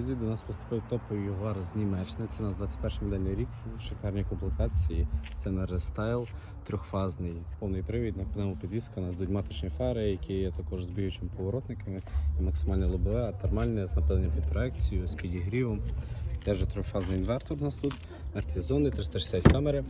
До нас поступив топовий Ягуар з Німеччини. Це у нас 21 модельний рік в шикарній комплектації. Це на рестайл, трьохфазний, повний привід, на пневмопідвізка. У нас йдуть маточні фари, які є також з біючими поворотниками, і максимальне лобове, а термальне з напиленням під проекцію, з підігрівом. Теж трьохфазний інвертор у нас тут, мертві зони, 360 камери.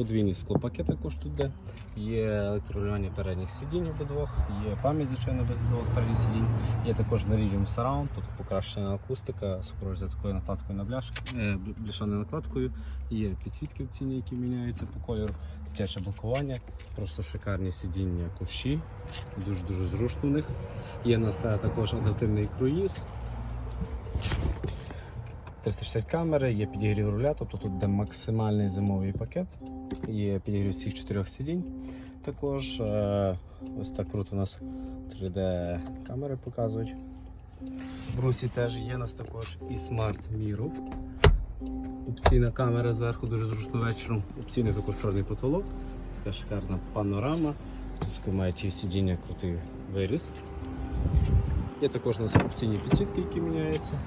Подвійний склопакет також тут де. Є електрорулювання передніх сидінь обидвох, є пам'ять, звичайно, без передніх сидінь. Є також Meridium Surround, тут покращена акустика, супроводжується такою накладкою на бляшки, е, бляшаною накладкою. Є підсвітки опційні, які міняються по кольору, дитяче блокування, просто шикарні сидіння ковші, дуже-дуже зручно в них. Є у нас також адаптивний круїз. 360 камери, є підігрів руля, тобто тут де максимальний зимовий пакет, є підігрів всіх чотирьох сидінь. Також е, ось так круто у нас 3D камери показують. В Брусі теж є у нас також і Smart Mirror. Опційна камера зверху дуже зручно вечором. Опційний також чорний потолок. Така шикарна панорама. Тут ви маєте сидіння крутий виріс. Є також у нас опційні підсвітки, які міняються.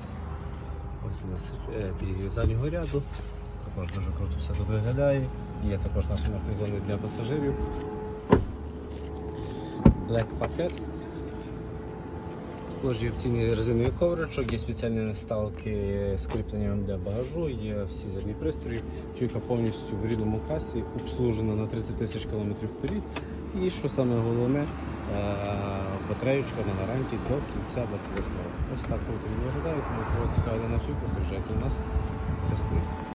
Ось у нас е, підігрів заднього ряду. Також дуже круто все тут виглядає. Є також наші мертві для пасажирів. Black пакет. Також є опційний резиновий ковричок, є спеціальні наставки з кріпленням для багажу, є всі задні пристрої. Чуйка повністю в рідному касі, обслужена на 30 тисяч кілометрів вперед. І що саме головне, е, батареючка на гарантії до кінця 28 року. Ось так круто виглядає, тому кого на автівку, приїжджайте до нас, тестуйте.